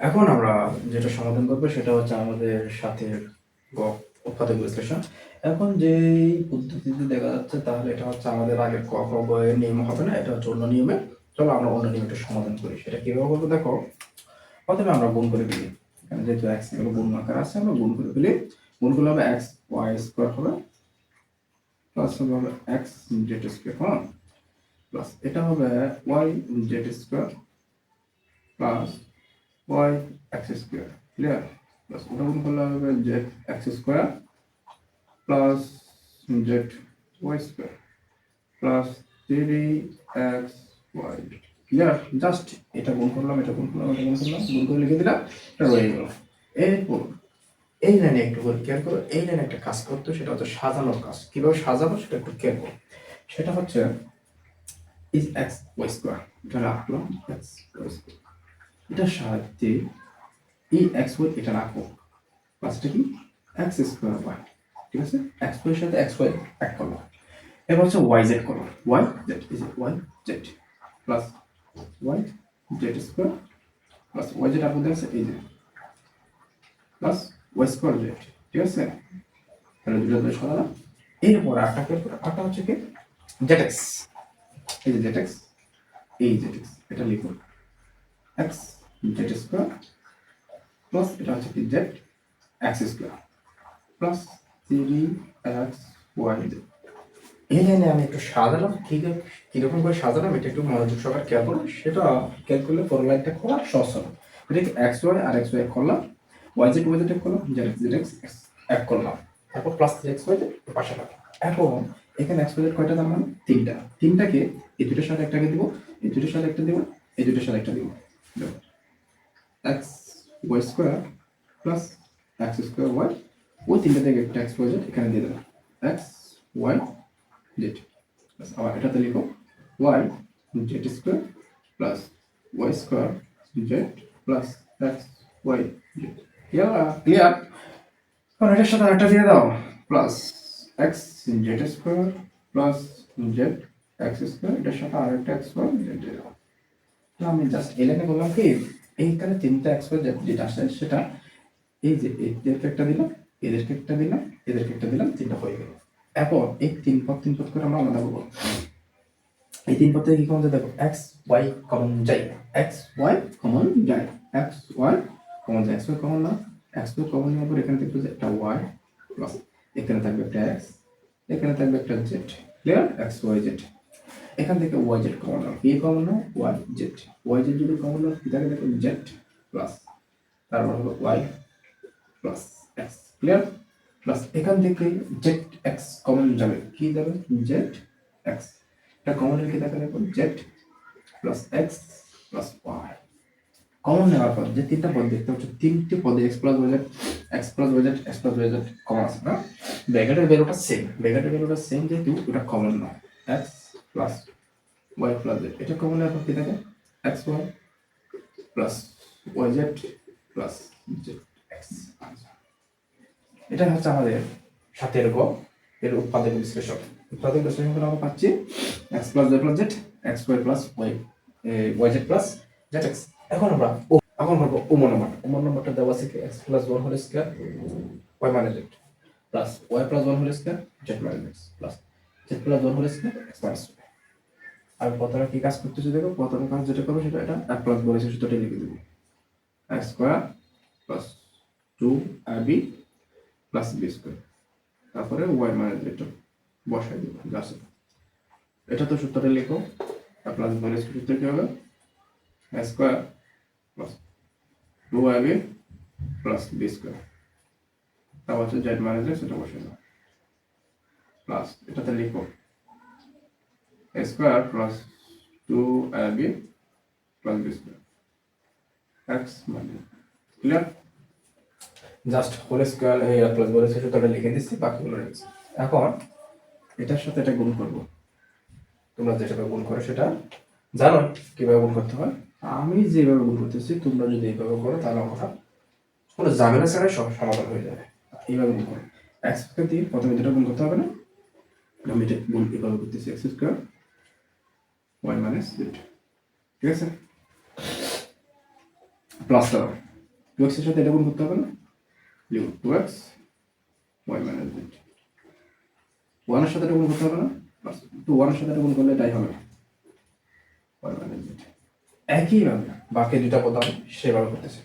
এখন আমরা যেটা সমাধান করব সেটা হচ্ছে আমাদের সাথে উৎপাদক বিশ্লেষণ। এখন যে পদ্ধতিতে দেখা যাচ্ছে তাহলে এটা হচ্ছে আমাদের আগে ক গ নিয়ম হবে না, এটা হচ্ছে অন্য নিয়মে। চলো আমরা অন্য নিয়মটা সমাধান করি। সেটা কীভাবে করব দেখো, প্রথমে আমরা গুণ করে ফেলি। যেহেতু এক্স এগুলো গুণ আকার আছে, আমরা গুণ করে ফেলি। গুণ করলে হবে এক্স ওয়াই স্কোয়ার হবে। প্লাস হবে হবে এক্স জেড স্কোয়ার হ্যাঁ প্লাস এটা হবে Y Z square plus Y X square clear plus ওটা গুণ করলে হবে Z X square plus Z Y square plus three X Y clear just এটা গুণ করলাম, এটা গুণ করলাম, এটা গুণ করলাম, গুণ করে লিখে দিলাম, এটা রয়ে গেল। এরপর এই লাইনে একটু করে কেয়ার করো, এই লাইনে একটা কাজ করতো সেটা হচ্ছে সাজানোর কাজ। কীভাবে সাজাবো সেটা একটু কেয়ার করো। সেটা হচ্ছে ইজ এক্স ওয়াই স্কোয়ার এটা রাখলাম এক্স ওয়াই স্কোয়ার এটার সাহায্যে এই এক্স ওয়াই এটা রাখো। প্লাসটা কি? এক্স স্কোয়ার ওয়াই ঠিক আছে? এক্স ওয়াই সাথে এক্স ওয়াই এক করলাম এবার হচ্ছে ওয়াই জেড করো। Y Z is Y Z plus Y Z square plus Y Z আপনাদের আছে, এই যে প্লাস ওয়াই স্কোয়ার জেড ঠিক আছে? তাহলে দুটো দুটো সরালাম এরপর আটটা আটটা হচ্ছে কি? জেড এক্স এই যে জেড এক্স এই এক্স এটা লিখুন এক্স জেড স্কোয়ার প্লাস এটা হচ্ছে কি Z X square plus three X Y এই লাইনে আমি একটু সাজালাম ঠিক কীরকম করে সাজালাম, এটা একটু মনোযোগ সহকারে খেয়াল করুন। সেটা খেয়াল করলে পরের লাইনটা খোলা সহজ হবে এটাকে এক্স ওয়াই আর এক্স ওয়াই করলাম, ওয়াই জেড ওয়াই জেড করলাম, জেড এক্স জেড এক্স এক করলাম। তারপর plus three X Y Z পাশে রাখলাম এখন এখানে এক্স ওয়াই কয়টা তার মানে? তিনটা। তিনটাকে এই দুটোর সাথে একটাকে দিব এই দুটোর সাথে একটা দিব এই দুটোর সাথে একটা দিব। X Y square plus X square Y ওই তিনটা থেকে একটা এক্স ওয়াই জেড এখানে দিয়ে দেবো। এক্স ওয়াই জেড প্লাস আবার এটাতে লিখো Y Z square plus Y square Z plus X Y Z clear এখন এটার সাথে একটা দিয়ে দাও। Plus X Z square plus Z X square এটার সাথে আর একটা এক্স ওয়াই জেড দিয়ে দাও আমি জাস্ট এই লাইনে বললাম কি এইখানে তিনটা এক্স ওয়াই যেটা আসে সেটা এই যে এদেরকে একটা দিলাম, এদেরকে একটা দিলাম, এদেরকে একটা দিলাম, তিনটা হয়ে গেল। এখন এই তিন পথ তিন পথ করে আমরা আলাদা করব। এই তিন পদ থেকে কি কমন দেখো এক্স ওয়াই কমন যায়। এক্স ওয়াই কমন যায়। এক্স ওয়াই কমন যায়। এক্স ওয়াই কমন না? এক্স ওয়াই কমন নেওয়ার পর এখানে থাকবে যে একটা ওয়াই প্লাস এখানে থাকবে একটা এক্স এখানে থাকবে একটা Z clear X Y Z এখান থেকে ওয়াই জেড কমন নাও কি কমন নাও ওয়াই জেড ওয়াই জেড যদি কমন নাও কি থাকে? দেখো জেড প্লাস তারপর হলো Y plus X clear plus এখান থেকে জেড এক্স কমন যাবে। কি যাবে? জেড এক্স এটা কমন রেখে দেখা দেখো? Z plus X plus Y common নেওয়ার পর যে তিনটা পদ দেখতে পাচ্ছ, তিনটে পদে X plus Y Z X plus Y Z X plus Y Z common আছে না? ব্র্যাকেটের ভ্যালুটা সেম ব্র্যাকেটের ভ্যালুটা সেম যেহেতু ওটা কমন নয়। X plus Y plus Z এটা কমন নেওয়ার কি থাকে? X Y plus Y Z plus Z X এটা হচ্ছে আমাদের সাতের গ, এর উৎপাদক বিশ্লেষণ। উৎপাদক বিশ্লেষণ করে আমরা পাচ্ছি X plus Y plus Z X Y plus Y Y Z plus Z X এখন আমরা এখন করব ওমন নম্বর ওমন নম্বরটা দেওয়া আছে X plus one whole square Y minus Z plus Y plus one whole square Z minus plus Z plus one whole square X minus আর প্রথমে কি কাজ করতেছে দেখো প্রথমে কাজ যেটা করব সেটা এটা এক প্লাস বলেছে সূত্রটা লিখে দেবো। এক্স স্কোয়ার প্লাস টু আর বি প্লাস বি স্কোয়ার তারপরে ওয়াই মাইনাস যেটা বসাই দেবো জাস্ট এটা তো সূত্রটা লিখো আর প্লাস মাইনাস সূত্র কি হবে? A square plus two I B plus B square তারপর হচ্ছে জেড মাইনাস সেটা বসাই দাও প্লাস এটাতে লিখো। Square plus two I B plus B square. X minus clear just whole square plus বলে সূত্রটা লিখে দিচ্ছি বাকিগুলো রেখেছি এখন এটার সাথে এটা গুণ করব। তোমরা যেটা গুণ করো সেটা জানো কীভাবে গুণ করতে হয়? আমি যেভাবে গুণ করতেছি তোমরা যদি এইভাবে করো তাহলে আমরা কোনো ঝামেলা ছাড়াই সব সমাধান হয়ে যাবে। এইভাবে গুণ করো। এক্স স্কোয়ার দিয়ে প্রথমে যেটা গুণ করতে হবে না? আমি এটা গুণ এভাবে করতেছি X square Y minus Z ঠিক আছে? প্লাস টু এক্সের সাথে এটা গুণ করতে হবে না? লিখুন two X Y minus Z ওয়ানের সাথে এটা গুণ করতে হবে না? টু ওয়ানের সাথে এটা গুণ করলে এটাই হবে। ওয়াই মাইনাস জেড একইভাবে বাকি দুটা পদ আমি সেভাবে করতেছি।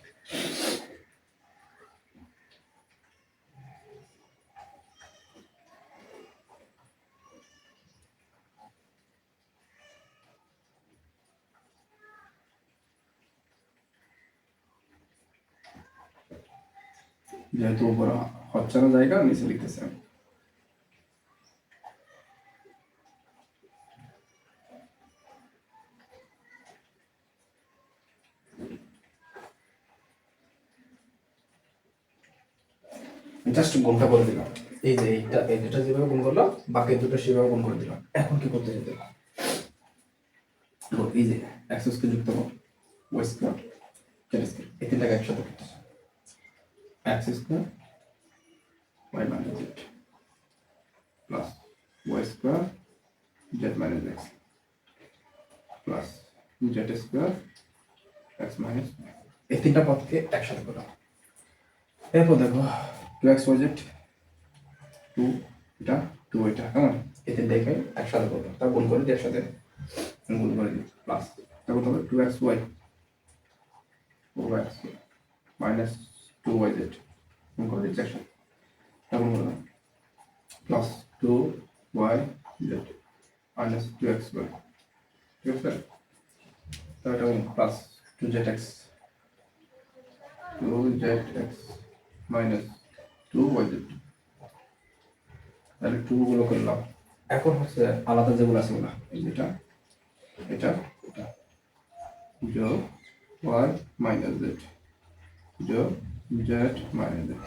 যেহেতু উপরে হচ্ছে না জায়গা নিচে লিখতেছি জাস্ট গুণটা করে দিলাম। এই যে এইটা এই দুটা যেভাবে গুণ করলাম বাকি দুটো সেভাবে গুণ করে দিলাম। এখন কি করতে যেতে এই যে স্কোয়ার যুক্ত জেড এই তিনটাকে একসাথে করতেছে। X square Y minus Z plus Y square Z minus X plus Z square X minus এই তিনটা পদকে একসাথে করলাম এরপর দেখো two X Y Z two এটা টু এটা কেমন? এতে দেখে একসাথে করব তা গুণ করে দিয়ে একসাথে গুণ করে দিই। প্লাস তারপর হবে two X Y Y minus two Y Z করে দিচ্ছি একসাথে তারপর করলাম plus two Y Z minus two X Y ঠিক আছে? তারপর plus two Z X two Z X minus two Y Z তাহলে টু গুলো করলাম। এখন হচ্ছে আলাদা যেগুলো আছে ওগুলো যেটা, এটা এটা যোগ ওয়াই মাইনাস জেড যোগ জেড মাইনাস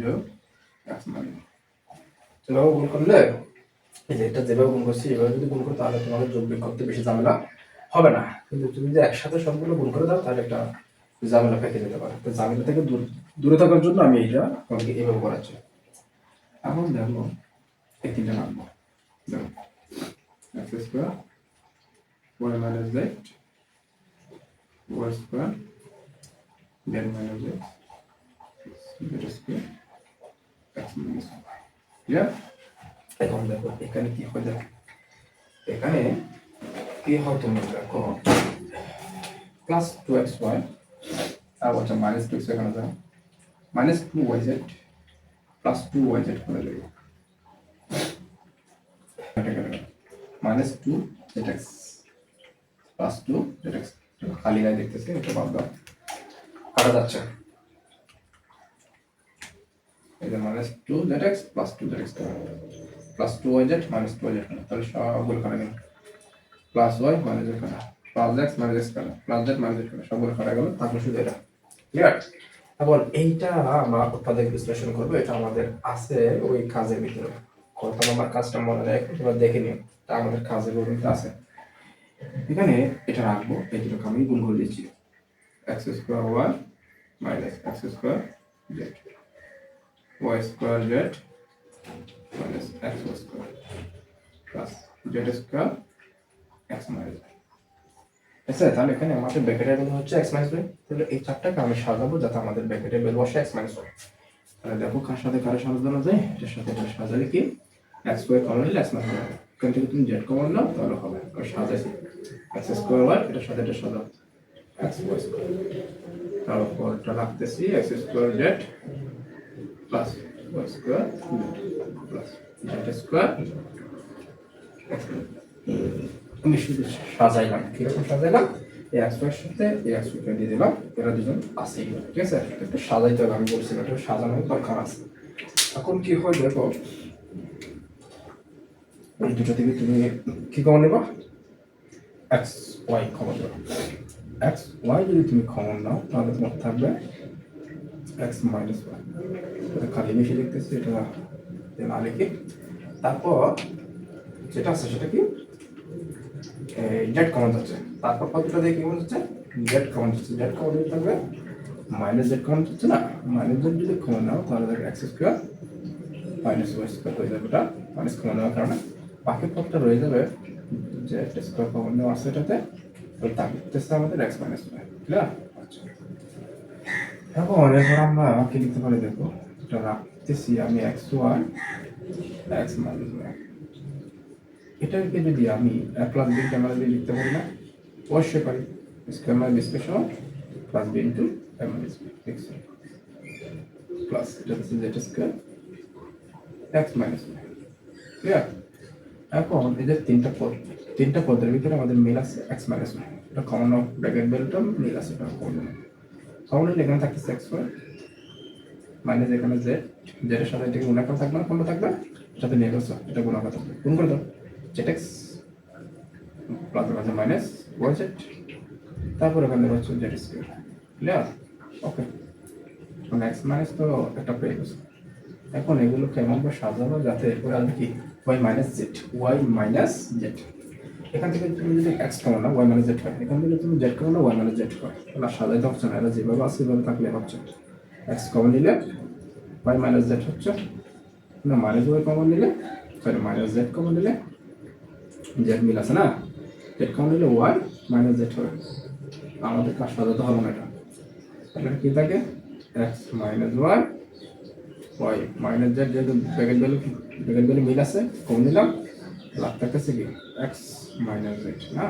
যোগ এক্স মাইনাস এভাবে গুণ করলে এই যে এটা যেভাবে গুণ করছি এভাবে যদি গুণ করো তাহলে তোমাদের যোগ বিয়োগ করতে বেশি ঝামেলা হবে না। কিন্তু তুমি যদি একসাথে সবগুলো গুণ করে দাও তাহলে একটা ঝামেলা পেকে যেতে পারে। তো ঝামেলা থেকে দূর দূরে থাকার জন্য আমি এটা তোমাকে এভাবে করাচ্ছি এখন দেখো এই তিনটা নামবো দেখো X square Y minus Z Y square Z minus Z Z square X minus clear এখন দেখো, এখানে কি হয় দেখো এখানে কি হয় তুমি দেখো প্লাস টু এক্স ওয়াই আর বলছে মাইনাস টু এক্স এখানে যাও minus two Y Z plus two Y Z করে দেবো। Minus two Z X plus two Z X খালি গায়ে দেখতেছি, এটা বাদ দাও। কাটা যাচ্ছে যে minus two Z X plus two Z X plus two Y Z minus two Y Z তাহলে সবগুলো কাটা গেল। প্লাস ওয়াই মাইনাস জেড কাটা প্লাস এক্স মাইনাস এক্স কাটা প্লাস জেড মাইনাস জেড কাটা সবগুলো কাটা গেল। তারপর শুধু এটা। ক্লিয়ার এখন এইটা আমরা উৎপাদক বিশ্লেষণ করব। এটা আমাদের আছে ওই কাজের ভিতরে। কত নম্বর কাজটা মনে নেই এবার দেখে নিও। তা আমাদের কাজের ভিতরে আছে। এখানে এটা রাখব। এই দুটোকে আমি গুণ করে দিচ্ছি। X square Y minus X square Z Y square Z minus X square plus Z square X minus আচ্ছা তাহলে এখানে আমাদের ব্র্যাকেটের ভ্যালু হচ্ছে এক্স মাইনাস ওয়াই তাহলে এই চারটাকে আমি সাজাবো যাতে আমাদের ব্র্যাকেটের ভ্যালু আসে এক্স মাইনাস ওয়াই তাহলে দেখো কার সাথে কারও সাজানো যায়? এটার সাথে এটা সাজালে কি? এক্স স্কোয়ার কমন নিলে এক্স মাইনাস ওয়াই এখান থেকে তুমি জেড কমন নাও তাহলে হবে। আমি সাজাইছি এক্স স্কোয়ার ওয়াই এটার সাথে এটা সাজাও। এক্স ওয়াই স্কোয়ার তারপর এটা রাখতেছি X square Z plus Y square plus Z square আমি শুধু সাজাইলাম কীরকম সাজাইলাম এই এক্সপ্রেস সাথে এই এক্সপ্রেসটা দিয়ে দিলাম। এরা দুজন আছে। ঠিক আছে? একটু সাজাইতে হবে, আমি বলছিলাম একটু সাজানোর দরকার আছে। এখন কি হয় দেখো, এই দুটো থেকে তুমি কি কমন নেবা? এক্স ওয়াই কমন নেবা। এক্স ওয়াই যদি তুমি কমন নাও, তাহলে তোমার থাকবে এক্স মাইনাস ওয়াই এটা খালি মিশে লিখতেছি এটা না লিখি। তারপর যেটা আছে সেটা কি? জেড কমন হচ্ছে। তারপর কতটা দিয়ে কমন যাচ্ছে জেড কমন যাচ্ছে জেড কমন থাকবে মাইনাস জেড কমন যাচ্ছে না? মাইনাস জেড যদি কমন নাও, তাহলে দেখো X square minus Y square হয়ে যাবে ওটা। মাইনাস কমন নেওয়ার কারণে বাকি পদটা রয়ে যাবে জেড স্কোয়ার কমন নেওয়া আছে এটাতে। তো থাকতেছে আমাদের এক্স মাইনাস ওয়াই ক্লিয়ার আচ্ছা। এখন এরপর আমরা কি লিখতে পারি, দেখো, এটা রাখতেছি আমি X Y X minus Y এটাকে যদি আমি এক প্লাস বি ক্যামেরা দিয়ে লিখতে পারি না, অবশ্যই পারি। ক্যামেরা বিশ্লেষণ প্লাস বি ইন্টু ক্যামেরা বিশ্লেষণ প্লাস এটা হচ্ছে Z square X minus Y clear এখন যে তিনটা পদ, তিনটা পদের ভিতরে আমাদের মিল আছে এক্স মাইনাস ওয়াই এটা কমন অফ ব্র্যাকেট বেলটা মিল আছে, এটা কমন কমন হলে এখানে থাকতেছে এক্স ওয়াই মাইনাস এখানে জেড জেডের সাথে এটাকে গুণাকার থাকবে না কোনটা থাকবে এটাতে নিয়ে গেছো এটা গুণাকার থাকবে। গুণ করে দাও। জেড এক্স প্লাস আছে মাইনাস ওয়াই জেড তারপর এখানে হচ্ছে Z square clear okay X minus তো একটা পেয়ে গেছো। এখন এগুলো কেমন করে সাজানো যাতে এরপরে আর কি? Y minus Z Y minus Z এখান থেকে তুমি যদি এক্স কমো না ওয়াই মাইনাস জেড হয় এখান থেকে তুমি জেড কমো না ওয়াই মাইনাস জেড হয় এগুলো সাজাইতে হচ্ছে না, এরা যেভাবে আছে সেভাবে থাকলে হচ্ছে। এক্স কমন নিলে ওয়াই মাইনাস জেড হচ্ছে। না মাইনাস ওয়াই কমন নিলে সরি মাইনাস জেড কমন নিলে জেড মিল আছে না? জেড কমন নিলে ওয়াই মাইনাস জেড হবে। আমাদের কাজ সাজাতে হবে না এটা। তাহলে কি থাকে? X minus Y Y minus Z যেহেতু ব্যাগের ভ্যালু ব্যাগের ভ্যালু মিল আছে কম নিলাম। লাভ থাকতেছে কি এক্স মাইনাস জেড না?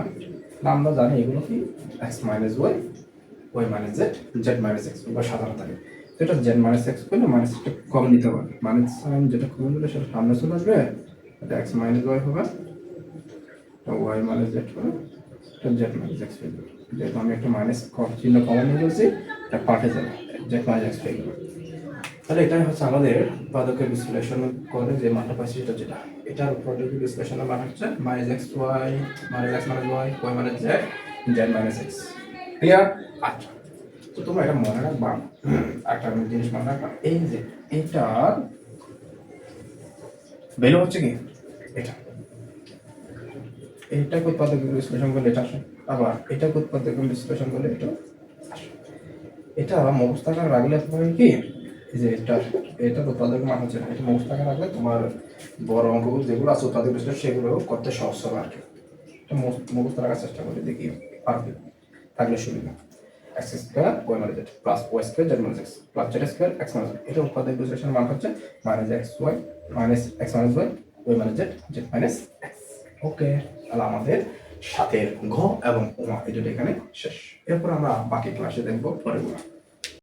আমরা জানি এগুলো কি? X minus Y Y minus Z Z minus X বা সাধারণ থাকে তো জেড মাইনাস এক্স করলে মাইনাস একটা কম নিতে হবে মাইনাস সাইন যেটা কম নিলে সেটা সামনে চলে আসবে, এটা এক্স মাইনাস ওয়াই হবে ওয়াই মাইনাস জেড হবে, এটা জেড মাইনাস এক্স হয়ে যাবে। যেহেতু আমি একটা মাইনাস চিহ্ন কমন নিয়ে বলছি, এটা পাল্টে যাবে জেড মাইনাস এক্স হয়ে যাবে। তাহলে এটাই হচ্ছে আমাদের উৎপাদকের বিশ্লেষণ করে যে মানটা পাচ্ছি সেটা যেটা। এটার উৎপাদকের বিশ্লেষণের মান হচ্ছে minus X Y, minus X minus Y Y minus Z Z minus X. Clear আচ্ছা। তো তোমরা এটা মনে রাখবা, একটা জিনিস মনে রাখবা, এই যে এটার ভ্যালু হচ্ছে কি? এটা। এটাকে উৎপাদক বিশ্লেষণ করলে এটা আসে। আবার এটাকে উৎপাদক বিশ্লেষণ করলে এটা এটা মুখস্থ রাখলে তোমার কি? যে এটা এটা উৎপাদক মান হচ্ছে এটা মুখস্থ রাখলে তোমার বড় অঙ্কগুলো যেগুলো আছে উৎপাদক বিশ্লেষণ সেগুলো করতে সহজ হবে আর কি। এটা মুখ- মুখস্থ রাখার চেষ্টা করি দেখি পারবে, থাকলে সুবিধা। X square Y minus Z plus Y square Z minus X plus Z square X minus এটা উৎপাদক বিশ্লেষণ মান হচ্ছে minus X Y minus X minus Y Y minus Z Z minus X okay তাহলে আমাদের সাথের ঘ এবং উমা, এই দুটো এখানে শেষ। এরপর আমরা বাকি ক্লাসে দেখব পরেরগুলো